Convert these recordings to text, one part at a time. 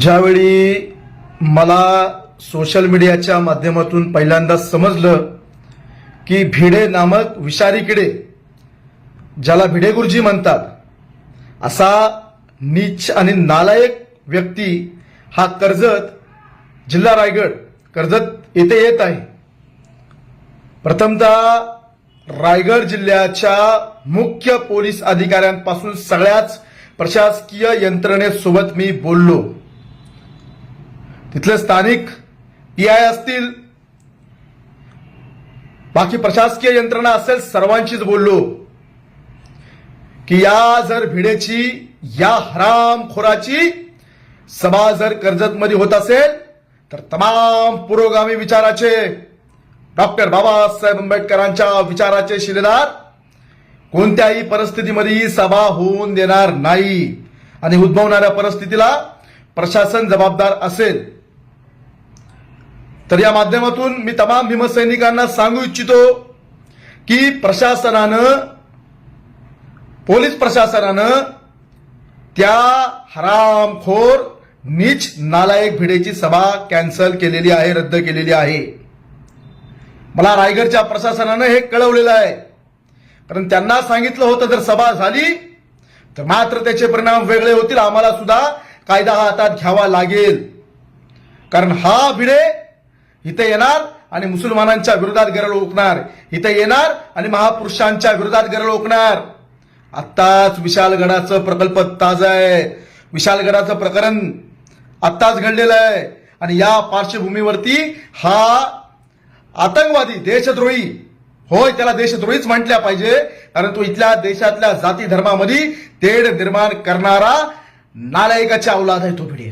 ज्यावेळी मला सोशल मीडियाच्या माध्यमातून पहिल्यांदा समजलं की भिडे नामक विषारी किडे ज्याला भिडे गुरुजी म्हणतात असा नीच आणि नालायक व्यक्ती हा कर्जत जिल्हा रायगड कर्जत येथे येत आहे. प्रथमतः रायगड जिल्ह्याच्या मुख्य पोलीस अधिकाऱ्यांपासून सगळ्याच प्रशासकीय यंत्रणेसोबत मी बोललो. तिथले स्थानिक पीआय असतील. बाकी प्रशासकीय यंत्रणा असेल सर्वांशीच बोललो. की या जर भिडेची या हरामखोराची सभा जर कर्जतमध्ये होत असेल तर तमाम पुरोगामी विचाराचे डॉक्टर बाबासाहेब आंबेडकरांच्या विचाराचे शिलेदार कोणत्याही परिस्थितीमध्ये सभा होऊन देणार नाही. आणि उद्भवणाऱ्या परिस्थितीला प्रशासन जबाबदार असेल. तर या माध्यमातून मी तमाम भीमसैनिकांना सांगू इच्छितो की प्रशासनानं पोलीस प्रशासनानं त्या हरामखोर नीच नालायक भिडेची सभा कॅन्सल केलेली आहे रद्द केलेली आहे. मला रायगडच्या प्रशासनानं हे कळवलेलं आहे. कारण त्यांना सांगितलं होतं जर सभा झाली तर मात्र त्याचे परिणाम वेगळे होतील. आम्हाला सुद्धा कायदा हातात घ्यावा लागेल. कारण हा भिडे इथे येणार आणि मुसलमानांच्या विरोधात गरळ ओकणार. इथे येणार आणि महापुरुषांच्या विरोधात गरळ ओकणार. आत्ताच विशालगडाचं प्रकल्प ताज आहे. विशालगडाचं प्रकरण आत्ताच घडलेलं आहे. आणि या पार्श्वभूमीवरती हा आतंकवादी देशद्रोही होय त्याला देशद्रोहीच म्हटल्या पाहिजे. कारण तो इथल्या देशातल्या जाती धर्मामध्ये तेढ निर्माण करणारा नालायकाच्या अवलाद आहे तो भिडे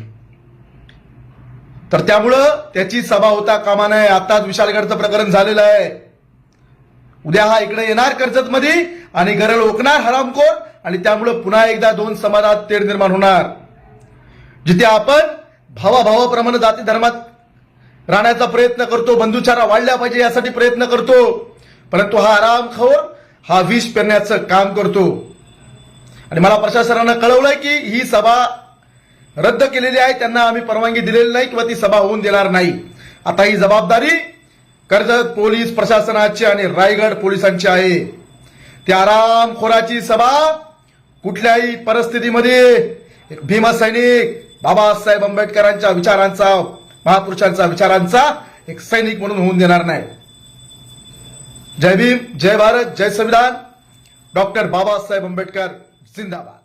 तर त्यामुळं त्याची सभा होता कामा नये. आताच विशालगडचं प्रकरण झालेलं आहे. उद्या हा इकडे येणार कर्जत मध्ये आणि गरळ ओकणार हरामखोर आणि त्यामुळं पुन्हा एकदा दोन समाजात तेढ निर्माण होणार. जिथे आपण भावाभावाप्रमाणे जाती धर्मात राहण्याचा प्रयत्न करतो बंधुचारा वाढल्या पाहिजे यासाठी प्रयत्न करतो. परंतु हा आरामखोर हा विष पेरण्याचं काम करतो. आणि मला प्रशासनानं कळवलंय की ही सभा रद्द केलेली आहे त्यांना आम्ही परवानगी दिलेली नाही किंवा ती सभा होऊन देणार नाही. आता ही जबाबदारी कर्जत पोलीस प्रशासनाची आणि रायगड पोलिसांची आहे. त्या आरामखोराची सभा कुठल्याही परिस्थितीमध्ये एक भीमसैनिक बाबासाहेब आंबेडकरांच्या विचारांचा महापुरुषांचा विचारांचा एक सैनिक म्हणून होऊन देणार नाही. जय भीम जय भारत जय संविधान. डॉक्टर बाबासाहेब आंबेडकर जिंदाबाद.